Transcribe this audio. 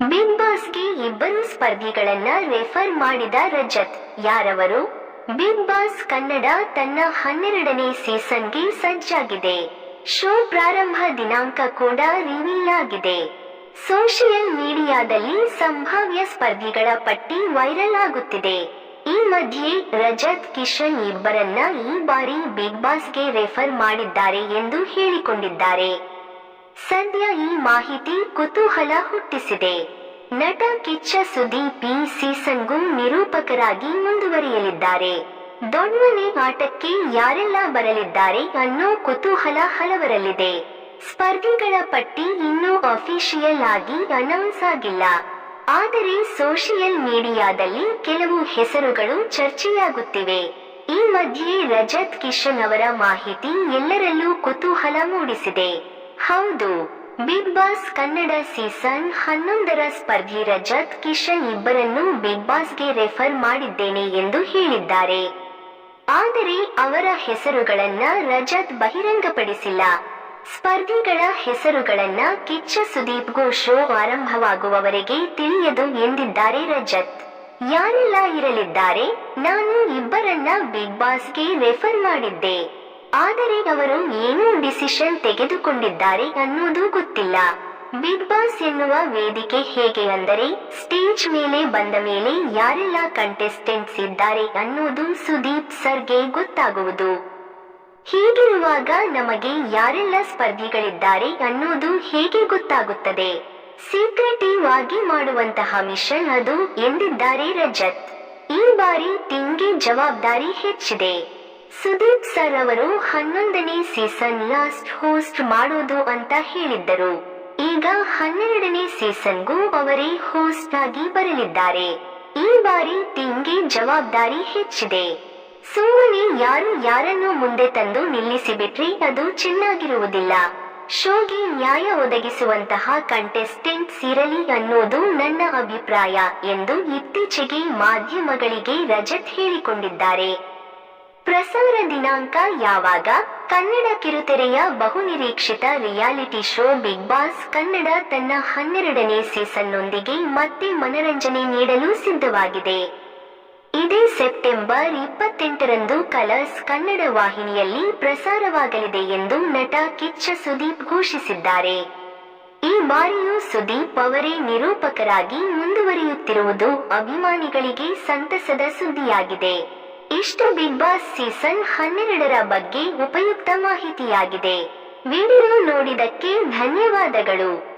Big ಇಬ್ಬರು ಸ್ಪರ್ಧಿಗಳನ್ನ refer ಮಾಡಿದ ರಜತ್, ಯಾರವರು? ಬಿಗ್ ಬಾಸ್ ಕನ್ನಡ ತನ್ನ ಹನ್ನೆರಡನೇ ಸೀಸನ್ಗೆ ಸಜ್ಜಾಗಿದೆ. ಶೋ ಪ್ರಾರಂಭ ದಿನಾಂಕ ಕೂಡ ರಿವೀಲ್ ಆಗಿದೆ. ಸೋಷಿಯಲ್ ಮೀಡಿಯಾದಲ್ಲಿ ಸಂಭಾವ್ಯ ಸ್ಪರ್ಧಿಗಳ ಪಟ್ಟಿ ವೈರಲ್ ಆಗುತ್ತಿದೆ. ಈ ಮಧ್ಯೆ ರಜತ್, ಕಿಶನ್ ಇಬ್ಬರನ್ನ ಈ ಬಾರಿ ಬಿಗ್ ಬಾಸ್ಗೆ ರೆಫರ್ ಮಾಡಿದ್ದಾರೆ ಎಂದು ಹೇಳಿಕೊಂಡಿದ್ದಾರೆ. ಸದ್ಯ ಈ ಮಾಹಿತಿ ಕುತೂಹಲ ಹುಟ್ಟಿಸಿದೆ. ನಟ ಕಿಚ್ಚ ಸುದೀಪ್ ಈ ಸೀಸನ್ಗೂ ನಿರೂಪಕರಾಗಿ ಮುಂದುವರಿಯಲಿದ್ದಾರೆ. ದೊಣ್ಣನೆ ಆಟಕ್ಕೆ ಯಾರೆಲ್ಲ ಬರಲಿದ್ದಾರೆ ಅನ್ನೋ ಕುತೂಹಲ ಹಲವರಲ್ಲಿದೆ. ಸ್ಪರ್ಧಿಗಳ ಪಟ್ಟಿ ಇನ್ನೂ ಅಫಿಷಿಯಲ್ ಆಗಿ ಅನೌನ್ಸ್ ಆಗಿಲ್ಲ. ಆದರೆ ಸೋಷಿಯಲ್ ಮೀಡಿಯಾದಲ್ಲಿ ಕೆಲವು ಹೆಸರುಗಳು ಚರ್ಚೆಯಾಗುತ್ತಿವೆ. ಈ ಮಧ್ಯೆ ರಜತ್ ಕಿಶನ್ ಅವರ ಮಾಹಿತಿ ಎಲ್ಲರಲ್ಲೂ ಕುತೂಹಲ ಮೂಡಿಸಿದೆ. ಹೌದು. ಬಿಗ್ ಬಾಸ್ ಕನ್ನಡ ಸೀಸನ್ ಹನ್ನೊಂದರ ಸ್ಪರ್ಧಿ ರಜತ್, ಕಿಶನ್ ಇಬ್ಬರನ್ನು ಬಿಗ್ ಬಾಸ್ಗೆ ರೆಫರ್ ಮಾಡಿದ್ದೇನೆ ಎಂದು ಹೇಳಿದ್ದಾರೆ. ಆದರೆ ಅವರ ಹೆಸರುಗಳನ್ನ ರಜತ್ ಬಹಿರಂಗಪಡಿಸಿಲ್ಲ. ಸ್ಪರ್ಧಿಗಳ ಹೆಸರುಗಳನ್ನ ಕಿಚ್ಚ ಸುದೀಪ್ಗೂ ಶೋ ಆರಂಭವಾಗುವವರೆಗೆ ತಿಳಿಯದು ಎಂದಿದ್ದಾರೆ ರಜತ್. ಯಾರೆಲ್ಲ ಇರಲಿದ್ದಾರೆ? ನಾನು ಇಬ್ಬರನ್ನ ಬಿಗ್ ಬಾಸ್ಗೆ ರೆಫರ್ ಮಾಡಿದ್ದೆ. ಆದರೆ ಅವರು ಏನು ಡಿಸಿಷನ್ ತೆಗೆದುಕೊಂಡಿದ್ದಾರೆ ಅನ್ನೋದು ಗೊತ್ತಿಲ್ಲ. ಬಿಗ್ ಬಾಸ್ ಎನ್ನುವ ವೇದಿಕೆ ಹೇಗೆ ಅಂದರೆ, ಸ್ಟೇಜ್ ಮೇಲೆ ಬಂದ ಮೇಲೆ ಯಾರೆಲ್ಲ ಕಂಟೆಸ್ಟೆಂಟ್ಸ್ ಇದ್ದಾರೆ ಅನ್ನೋದು ಸುದೀಪ್ ಸರ್ಗೆ ಗೊತ್ತಾಗುವುದು. ಹೀಗಿರುವಾಗ ನಮಗೆ ಯಾರೆಲ್ಲ ಸ್ಪರ್ಧಿಗಳಿದ್ದಾರೆ ಅನ್ನೋದು ಹೇಗೆ ಗೊತ್ತಾಗುತ್ತದೆ. ಸೀಕ್ರೆಟಿವ್ ಆಗಿ ಮಾಡುವಂತಹ ಮಿಷನ್ ಅದು ಎಂದಿದ್ದಾರೆ ರಜತ್. ಈ ಬಾರಿ ತಿಂಗೆ ಜವಾಬ್ದಾರಿ ಹೆಚ್ಚಿದೆ. ಸುದೀಪ್ ಸರ್ ಅವರು ಹನ್ನೊಂದನೇ ಸೀಸನ್ ಲಾಸ್ಟ್ ಹೋಸ್ಟ್ ಮಾಡೋದು ಅಂತ ಹೇಳಿದ್ದರು. ಈಗ ಹನ್ನೆರಡನೇ ಸೀಸನ್ಗೂ ಅವರೇ ಹೋಸ್ಟ್ ಆಗಿ ಬರಲಿದ್ದಾರೆ. ಈ ಬಾರಿ ಟೀಮ್ಗೆ ಜವಾಬ್ದಾರಿ ಹೆಚ್ಚಿದೆ. ಸುಮ್ಮನೆ ಯಾರು ಯಾರನ್ನು ಮುಂದೆ ತಂದು ನಿಲ್ಲಿಸಿಬಿಟ್ರೆ ಅದು ಚೆನ್ನಾಗಿರುವುದಿಲ್ಲ. ಶೋಗೆ ನ್ಯಾಯ ಒದಗಿಸುವಂತಹ ಕಂಟೆಸ್ಟೆಂಟ್ಸ್ ಇರಲಿ ಅನ್ನೋದು ನನ್ನ ಅಭಿಪ್ರಾಯ ಎಂದು ಇತ್ತೀಚೆಗೆ ಮಾಧ್ಯಮಗಳಿಗೆ ರಜತ್ ಹೇಳಿಕೊಂಡಿದ್ದಾರೆ. ಪ್ರಸಾರ ದಿನಾಂಕ ಯಾವಾಗ ಕನ್ನಡ ಕಿರುತೆರೆಯ ಬಹುನಿರೀಕ್ಷಿತ reality show Big Boss Kannada ತನ್ನ ಹನ್ನೆರಡನೇ ಸೀಸನ್ನೊಂದಿಗೆ ಮತ್ತೆ ಮನರಂಜನೆ ನೀಡಲು ಸಿದ್ಧವಾಗಿದೆ. ಇದೇ ಸೆಪ್ಟೆಂಬರ್ ಇಪ್ಪತ್ತೆಂಟರಂದು ಕಲರ್ಸ್ ಕನ್ನಡ ವಾಹಿನಿಯಲ್ಲಿ ಪ್ರಸಾರವಾಗಲಿದೆ ಎಂದು ನಟ ಕಿಚ್ಚ ಸುದೀಪ್ ಘೋಷಿಸಿದ್ದಾರೆ. ಈ ಬಾರಿಯೂ ಸುದೀಪ್ ಅವರೇ ನಿರೂಪಕರಾಗಿ ಮುಂದುವರಿಯುತ್ತಿರುವುದು ಅಭಿಮಾನಿಗಳಿಗೆ ಸಂತಸದ ಸುದ್ದಿಯಾಗಿದೆ. ಇಷ್ಟು ಬಿಗ್ ಬಾಸ್ ಸೀಸನ್ ಹನ್ನೆರಡರ ಬಗ್ಗೆ ಉಪಯುಕ್ತ ಮಾಹಿತಿಯಾಗಿದೆ. ವಿಡಿಯೋ ನೋಡಿದಕ್ಕೆ ಧನ್ಯವಾದಗಳು.